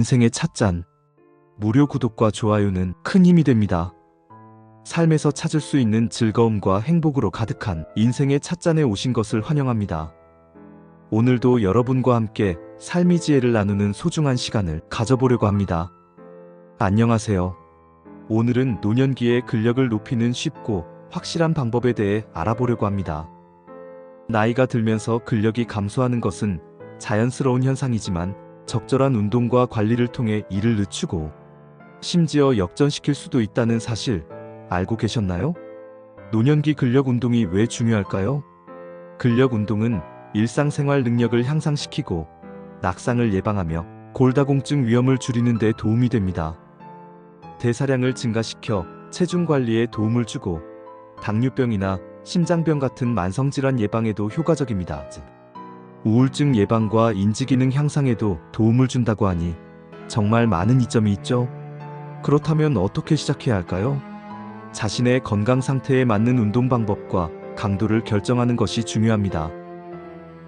인생의 찻잔. 무료 구독과 좋아요는 큰 힘이 됩니다. 삶에서 찾을 수 있는 즐거움과 행복으로 가득한 인생의 찻잔에 오신 것을 환영합니다. 오늘도 여러분과 함께 삶의 지혜를 나누는 소중한 시간을 가져보려고 합니다. 안녕하세요. 오늘은 노년기의 근력을 높이는 쉽고 확실한 방법에 대해 알아보려고 합니다. 나이가 들면서 근력이 감소하는 것은 자연스러운 현상이지만 적절한 운동과 관리를 통해 이를 늦추고 심지어 역전시킬 수도 있다는 사실 알고 계셨나요? 노년기 근력 운동이 왜 중요할까요? 근력 운동은 일상생활 능력을 향상시키고 낙상을 예방하며 골다공증 위험을 줄이는 데 도움이 됩니다. 대사량을 증가시켜 체중 관리에 도움을 주고 당뇨병이나 심장병 같은 만성질환 예방에도 효과적입니다. 우울증 예방과 인지기능 향상에도 도움을 준다고 하니 정말 많은 이점이 있죠. 그렇다면 어떻게 시작해야 할까요? 자신의 건강 상태에 맞는 운동 방법과 강도를 결정하는 것이 중요합니다.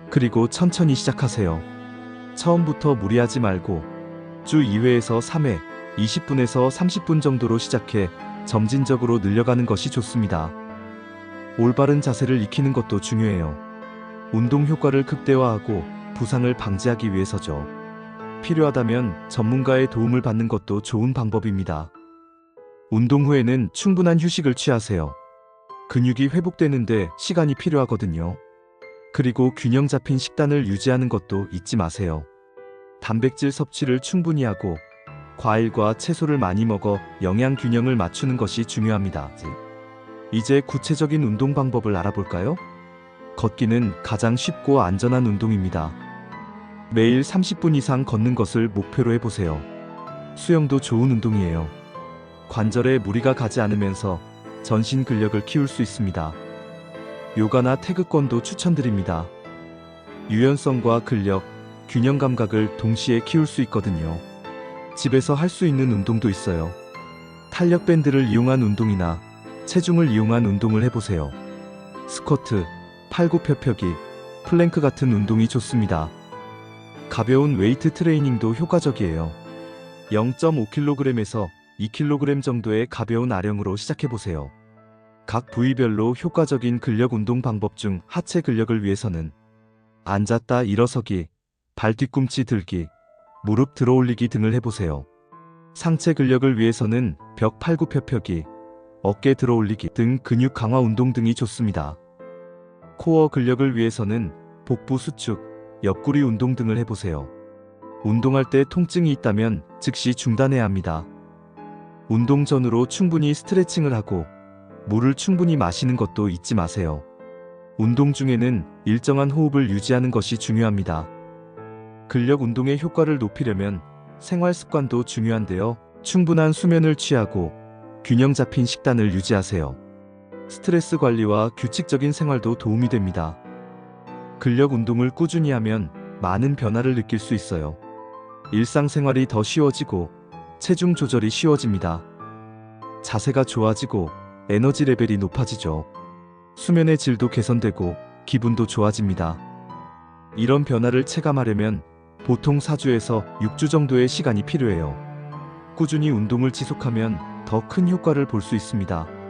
그리고 천천히 시작하세요. 처음부터 무리하지 말고 주 2회에서 3회, 20분에서 30분 정도로 시작해 점진적으로 늘려가는 것이 좋습니다. 올바른 자세를 익히는 것도 중요해요. 운동 효과를 극대화하고 부상을 방지하기 위해서죠. 필요하다면 전문가의 도움을 받는 것도 좋은 방법입니다. 운동 후에는 충분한 휴식을 취하세요. 근육이 회복되는데 시간이 필요하거든요. 그리고 균형 잡힌 식단을 유지하는 것도 잊지 마세요. 단백질 섭취를 충분히 하고 과일과 채소를 많이 먹어 영양 균형을 맞추는 것이 중요합니다. 이제 구체적인 운동 방법을 알아볼까요? 걷기는 가장 쉽고 안전한 운동입니다. 매일 30분 이상 걷는 것을 목표로 해보세요. 수영도 좋은 운동이에요. 관절에 무리가 가지 않으면서 전신 근력을 키울 수 있습니다. 요가나 태극권도 추천드립니다. 유연성과 근력, 균형 감각을 동시에 키울 수 있거든요. 집에서 할 수 있는 운동도 있어요. 탄력 밴드를 이용한 운동이나 체중을 이용한 운동을 해보세요. 스쿼트, 팔굽혀펴기, 플랭크 같은 운동이 좋습니다. 가벼운 웨이트 트레이닝도 효과적이에요. 0.5kg에서 2kg 정도의 가벼운 아령으로 시작해보세요. 각 부위별로 효과적인 근력 운동 방법 중 하체 근력을 위해서는 앉았다 일어서기, 발 뒤꿈치 들기, 무릎 들어 올리기 등을 해보세요. 상체 근력을 위해서는 벽 팔굽혀펴기, 어깨 들어 올리기 등 근육 강화 운동 등이 좋습니다. 코어 근력을 위해서는 복부 수축, 옆구리 운동 등을 해보세요. 운동할 때 통증이 있다면 즉시 중단해야 합니다. 운동 전으로 충분히 스트레칭을 하고 물을 충분히 마시는 것도 잊지 마세요. 운동 중에는 일정한 호흡을 유지하는 것이 중요합니다. 근력 운동의 효과를 높이려면 생활 습관도 중요한데요. 충분한 수면을 취하고 균형 잡힌 식단을 유지하세요. 스트레스 관리와 규칙적인 생활도 도움이 됩니다. 근력 운동을 꾸준히 하면 많은 변화를 느낄 수 있어요. 일상생활이 더 쉬워지고 체중 조절이 쉬워집니다. 자세가 좋아지고 에너지 레벨이 높아지죠. 수면의 질도 개선되고 기분도 좋아집니다. 이런 변화를 체감하려면 보통 4주에서 6주 정도의 시간이 필요해요. 꾸준히 운동을 지속하면 더 큰 효과를 볼 수 있습니다.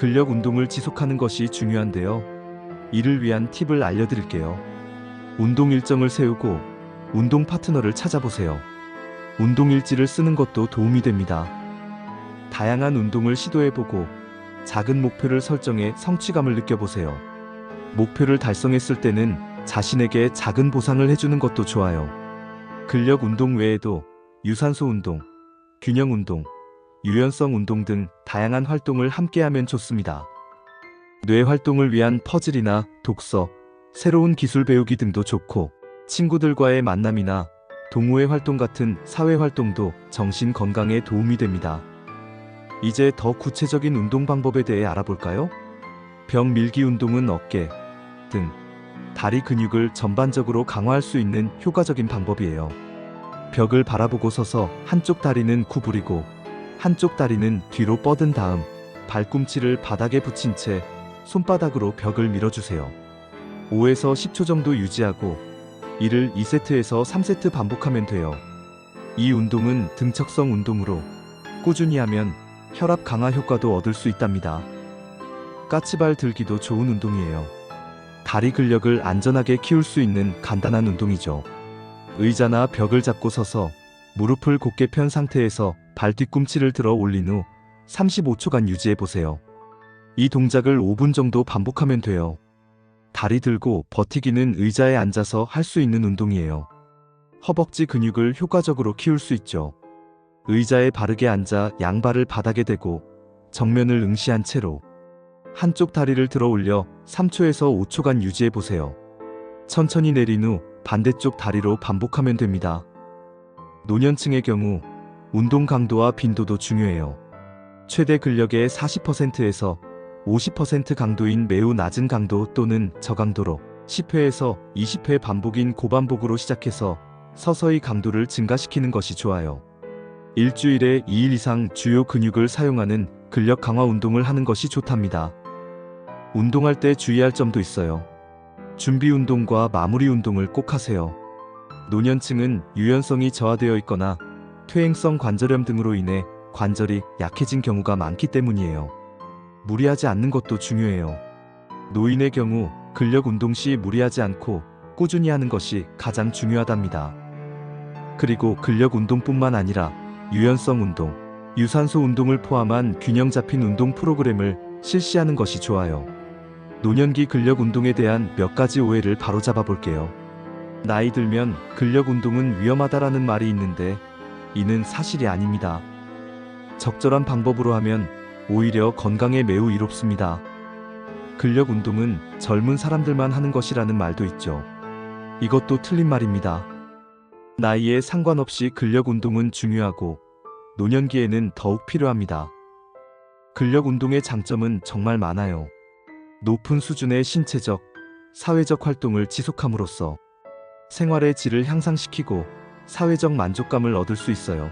근력 운동을 지속하는 것이 중요한데요. 이를 위한 팁을 알려드릴게요. 운동 일정을 세우고 운동 파트너를 찾아보세요. 운동 일지를 쓰는 것도 도움이 됩니다. 다양한 운동을 시도해보고 작은 목표를 설정해 성취감을 느껴보세요. 목표를 달성했을 때는 자신에게 작은 보상을 해주는 것도 좋아요. 근력 운동 외에도 유산소 운동, 균형 운동, 유연성 운동 등 다양한 활동을 함께하면 좋습니다. 뇌 활동을 위한 퍼즐이나 독서, 새로운 기술 배우기 등도 좋고 친구들과의 만남이나 동호회 활동 같은 사회 활동도 정신 건강에 도움이 됩니다. 이제 더 구체적인 운동 방법에 대해 알아볼까요? 벽 밀기 운동은 어깨, 등, 다리 근육을 전반적으로 강화할 수 있는 효과적인 방법이에요. 벽을 바라보고 서서 한쪽 다리는 구부리고 한쪽 다리는 뒤로 뻗은 다음 발꿈치를 바닥에 붙인 채 손바닥으로 벽을 밀어주세요. 5에서 10초 정도 유지하고 이를 2세트에서 3세트 반복하면 돼요. 이 운동은 등척성 운동으로 꾸준히 하면 혈압 강화 효과도 얻을 수 있답니다. 까치발 들기도 좋은 운동이에요. 다리 근력을 안전하게 키울 수 있는 간단한 운동이죠. 의자나 벽을 잡고 서서 무릎을 곧게 편 상태에서 발 뒤꿈치를 들어 올린 후 35초간 유지해 보세요. 이 동작을 5분 정도 반복하면 돼요. 다리 들고 버티기는 의자에 앉아서 할 수 있는 운동이에요. 허벅지 근육을 효과적으로 키울 수 있죠. 의자에 바르게 앉아 양발을 바닥에 대고 정면을 응시한 채로 한쪽 다리를 들어 올려 3초에서 5초간 유지해 보세요. 천천히 내린 후 반대쪽 다리로 반복하면 됩니다. 노년층의 경우 운동 강도와 빈도도 중요해요. 최대 근력의 40%에서 50% 강도인 매우 낮은 강도 또는 저강도로 10회에서 20회 반복인 고반복으로 시작해서 서서히 강도를 증가시키는 것이 좋아요. 일주일에 2일 이상 주요 근육을 사용하는 근력 강화 운동을 하는 것이 좋답니다. 운동할 때 주의할 점도 있어요. 준비 운동과 마무리 운동을 꼭 하세요. 노년층은 유연성이 저하되어 있거나 퇴행성 관절염 등으로 인해 관절이 약해진 경우가 많기 때문이에요. 무리하지 않는 것도 중요해요. 노인의 경우 근력 운동 시 무리하지 않고 꾸준히 하는 것이 가장 중요하답니다. 그리고 근력 운동뿐만 아니라 유연성 운동, 유산소 운동을 포함한 균형 잡힌 운동 프로그램을 실시하는 것이 좋아요. 노년기 근력 운동에 대한 몇 가지 오해를 바로잡아 볼게요. 나이 들면 근력 운동은 위험하다라는 말이 있는데 이는 사실이 아닙니다. 적절한 방법으로 하면 오히려 건강에 매우 이롭습니다. 근력 운동은 젊은 사람들만 하는 것이라는 말도 있죠. 이것도 틀린 말입니다. 나이에 상관없이 근력 운동은 중요하고 노년기에는 더욱 필요합니다. 근력 운동의 장점은 정말 많아요. 높은 수준의 신체적, 사회적 활동을 지속함으로써 생활의 질을 향상시키고 사회적 만족감을 얻을 수 있어요.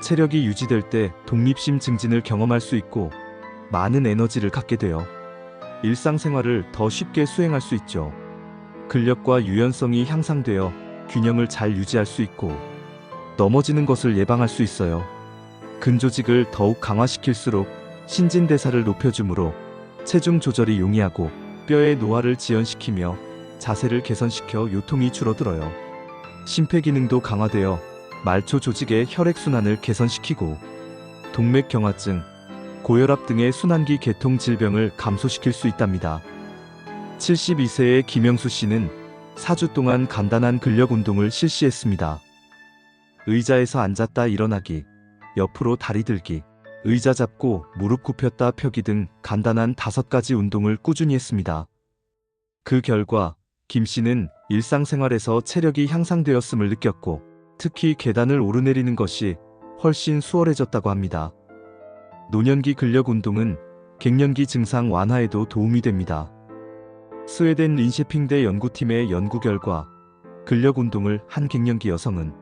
체력이 유지될 때 독립심 증진을 경험할 수 있고 많은 에너지를 갖게 되어 일상생활을 더 쉽게 수행할 수 있죠. 근력과 유연성이 향상되어 균형을 잘 유지할 수 있고 넘어지는 것을 예방할 수 있어요. 근조직을 더욱 강화시킬수록 신진대사를 높여주므로 체중 조절이 용이하고 뼈의 노화를 지연시키며 자세를 개선시켜 요통이 줄어들어요. 심폐 기능도 강화되어 말초 조직의 혈액 순환을 개선시키고 동맥 경화증, 고혈압 등의 순환기 계통 질병을 감소시킬 수 있답니다. 72세의 김영수 씨는 4주 동안 간단한 근력 운동을 실시했습니다. 의자에서 앉았다 일어나기, 옆으로 다리 들기, 의자 잡고 무릎 굽혔다 펴기 등 간단한 다섯 가지 운동을 꾸준히 했습니다. 그 결과 김 씨는 일상생활에서 체력이 향상되었음을 느꼈고 특히 계단을 오르내리는 것이 훨씬 수월해졌다고 합니다. 노년기 근력 운동은 갱년기 증상 완화에도 도움이 됩니다. 스웨덴 린셰핑대 연구팀의 연구 결과 근력 운동을 한 갱년기 여성은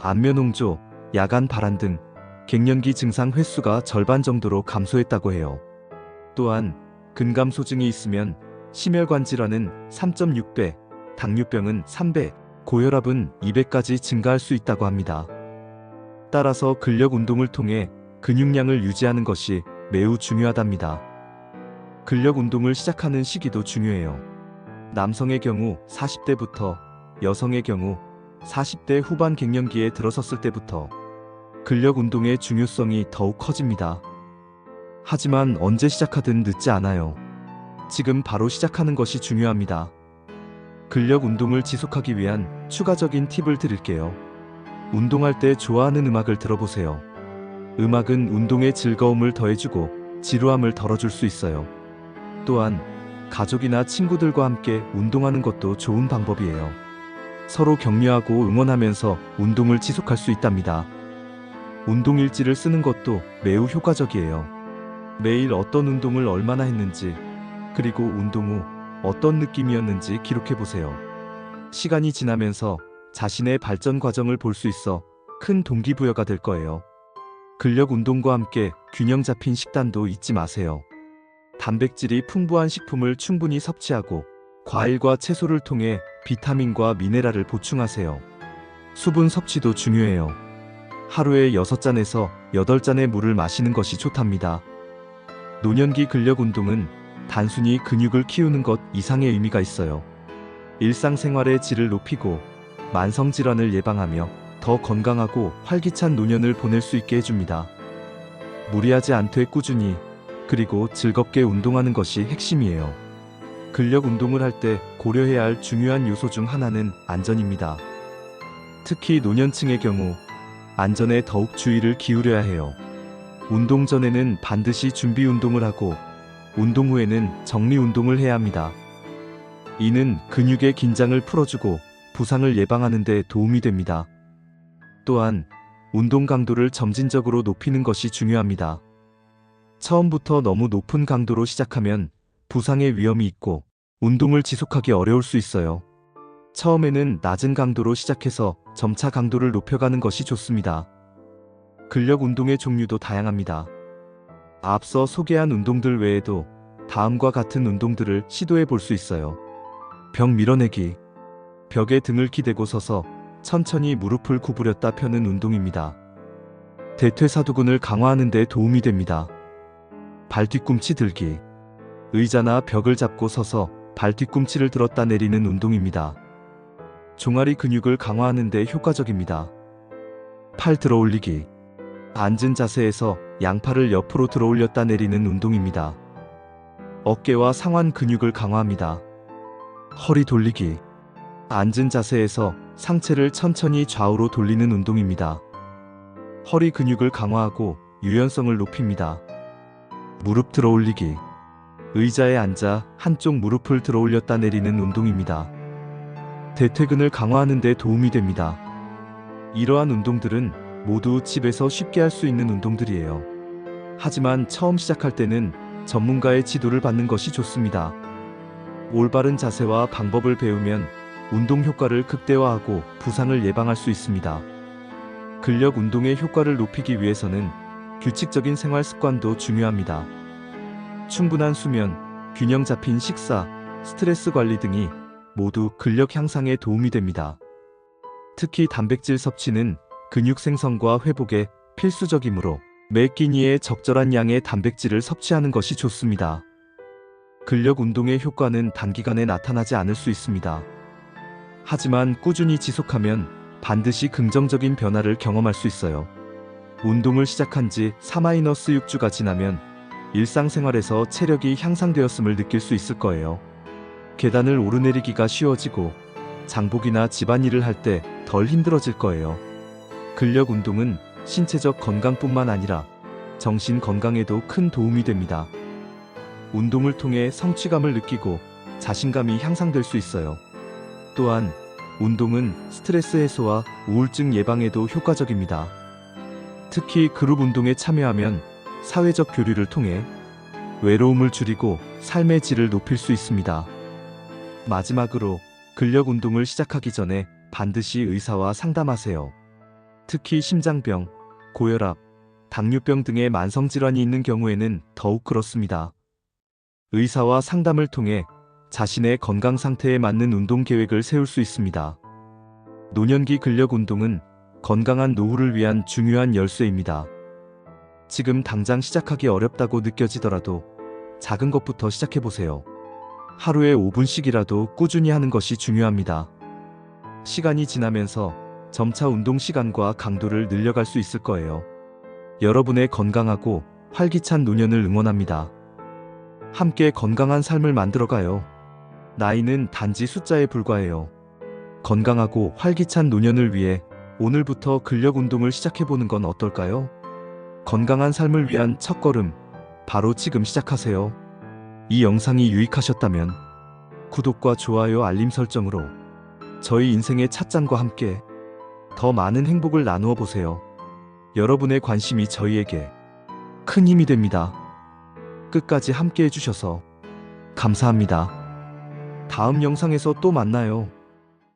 안면홍조, 야간 발한 등 갱년기 증상 횟수가 절반 정도로 감소했다고 해요. 또한 근감 소증이 있으면 심혈관 질환은 3.6배, 당뇨병은 3배, 고혈압은 2배까지 증가할 수 있다고 합니다. 따라서 근력 운동을 통해 근육량을 유지하는 것이 매우 중요하답니다. 근력 운동을 시작하는 시기도 중요해요. 남성의 경우 40대부터, 여성의 경우 40대 후반 갱년기에 들어섰을 때부터 근력 운동의 중요성이 더욱 커집니다. 하지만 언제 시작하든 늦지 않아요. 지금 바로 시작하는 것이 중요합니다. 근력 운동을 지속하기 위한 추가적인 팁을 드릴게요. 운동할 때 좋아하는 음악을 들어보세요. 음악은 운동의 즐거움을 더해주고 지루함을 덜어줄 수 있어요. 또한 가족이나 친구들과 함께 운동하는 것도 좋은 방법이에요. 서로 격려하고 응원하면서 운동을 지속할 수 있답니다. 운동 일지를 쓰는 것도 매우 효과적이에요. 매일 어떤 운동을 얼마나 했는지, 그리고 운동 후 어떤 느낌이었는지 기록해 보세요. 시간이 지나면서 자신의 발전 과정을 볼 수 있어 큰 동기부여가 될 거예요. 근력 운동과 함께 균형 잡힌 식단도 잊지 마세요. 단백질이 풍부한 식품을 충분히 섭취하고 과일과 채소를 통해 비타민과 미네랄을 보충하세요. 수분 섭취도 중요해요. 하루에 6잔에서 8잔의 물을 마시는 것이 좋답니다. 노년기 근력 운동은 단순히 근육을 키우는 것 이상의 의미가 있어요. 일상생활의 질을 높이고 만성 질환을 예방하며 더 건강하고 활기찬 노년을 보낼 수 있게 해줍니다. 무리하지 않되 꾸준히 그리고 즐겁게 운동하는 것이 핵심이에요. 근력 운동을 할 때 고려해야 할 중요한 요소 중 하나는 안전입니다. 특히 노년층의 경우 안전에 더욱 주의를 기울여야 해요. 운동 전에는 반드시 준비 운동을 하고 운동 후에는 정리 운동을 해야 합니다. 이는 근육의 긴장을 풀어주고 부상을 예방하는 데 도움이 됩니다. 또한 운동 강도를 점진적으로 높이는 것이 중요합니다. 처음부터 너무 높은 강도로 시작하면 부상의 위험이 있고 운동을 지속하기 어려울 수 있어요. 처음에는 낮은 강도로 시작해서 점차 강도를 높여가는 것이 좋습니다. 근력 운동의 종류도 다양합니다. 앞서 소개한 운동들 외에도 다음과 같은 운동들을 시도해 볼 수 있어요. 벽 밀어내기. 벽에 등을 기대고 서서 천천히 무릎을 구부렸다 펴는 운동입니다. 대퇴사두근을 강화하는 데 도움이 됩니다. 발 뒤꿈치 들기. 의자나 벽을 잡고 서서 발 뒤꿈치를 들었다 내리는 운동입니다. 종아리 근육을 강화하는 데 효과적입니다. 팔 들어 올리기. 앉은 자세에서 양팔을 옆으로 들어 올렸다 내리는 운동입니다. 어깨와 상완 근육을 강화합니다. 허리 돌리기. 앉은 자세에서 상체를 천천히 좌우로 돌리는 운동입니다. 허리 근육을 강화하고 유연성을 높입니다. 무릎 들어 올리기. 의자에 앉아 한쪽 무릎을 들어 올렸다 내리는 운동입니다. 대퇴근을 강화하는 데 도움이 됩니다. 이러한 운동들은 모두 집에서 쉽게 할 수 있는 운동들이에요. 하지만 처음 시작할 때는 전문가의 지도를 받는 것이 좋습니다. 올바른 자세와 방법을 배우면 운동 효과를 극대화하고 부상을 예방할 수 있습니다. 근력 운동의 효과를 높이기 위해서는 규칙적인 생활 습관도 중요합니다. 충분한 수면, 균형 잡힌 식사, 스트레스 관리 등이 모두 근력 향상에 도움이 됩니다. 특히 단백질 섭취는 근육 생성과 회복에 필수적이므로 매 끼니에 적절한 양의 단백질을 섭취하는 것이 좋습니다. 근력 운동의 효과는 단기간에 나타나지 않을 수 있습니다. 하지만 꾸준히 지속하면 반드시 긍정적인 변화를 경험할 수 있어요. 운동을 시작한 지 4-6주가 지나면 일상생활에서 체력이 향상되었음을 느낄 수 있을 거예요. 계단을 오르내리기가 쉬워지고 장복이나 집안일을 할 때 덜 힘들어질 거예요. 근력 운동은 신체적 건강뿐만 아니라 정신 건강에도 큰 도움이 됩니다. 운동을 통해 성취감을 느끼고 자신감이 향상될 수 있어요. 또한 운동은 스트레스 해소와 우울증 예방에도 효과적입니다. 특히 그룹 운동에 참여하면 사회적 교류를 통해 외로움을 줄이고 삶의 질을 높일 수 있습니다. 마지막으로 근력 운동을 시작하기 전에 반드시 의사와 상담하세요. 특히 심장병, 고혈압, 당뇨병 등의 만성질환이 있는 경우에는 더욱 그렇습니다. 의사와 상담을 통해 자신의 건강 상태에 맞는 운동 계획을 세울 수 있습니다. 노년기 근력 운동은 건강한 노후를 위한 중요한 열쇠입니다. 지금 당장 시작하기 어렵다고 느껴지더라도 작은 것부터 시작해 보세요. 하루에 5분씩이라도 꾸준히 하는 것이 중요합니다. 시간이 지나면서 점차 운동 시간과 강도를 늘려갈 수 있을 거예요. 여러분의 건강하고 활기찬 노년을 응원합니다. 함께 건강한 삶을 만들어가요. 나이는 단지 숫자에 불과해요. 건강하고 활기찬 노년을 위해 오늘부터 근력 운동을 시작해보는 건 어떨까요? 건강한 삶을 위한 첫걸음, 바로 지금 시작하세요. 이 영상이 유익하셨다면 구독과 좋아요 알림 설정으로 저희 인생의 찻잔과 함께 더 많은 행복을 나누어 보세요. 여러분의 관심이 저희에게 큰 힘이 됩니다. 끝까지 함께 해주셔서 감사합니다. 다음 영상에서 또 만나요.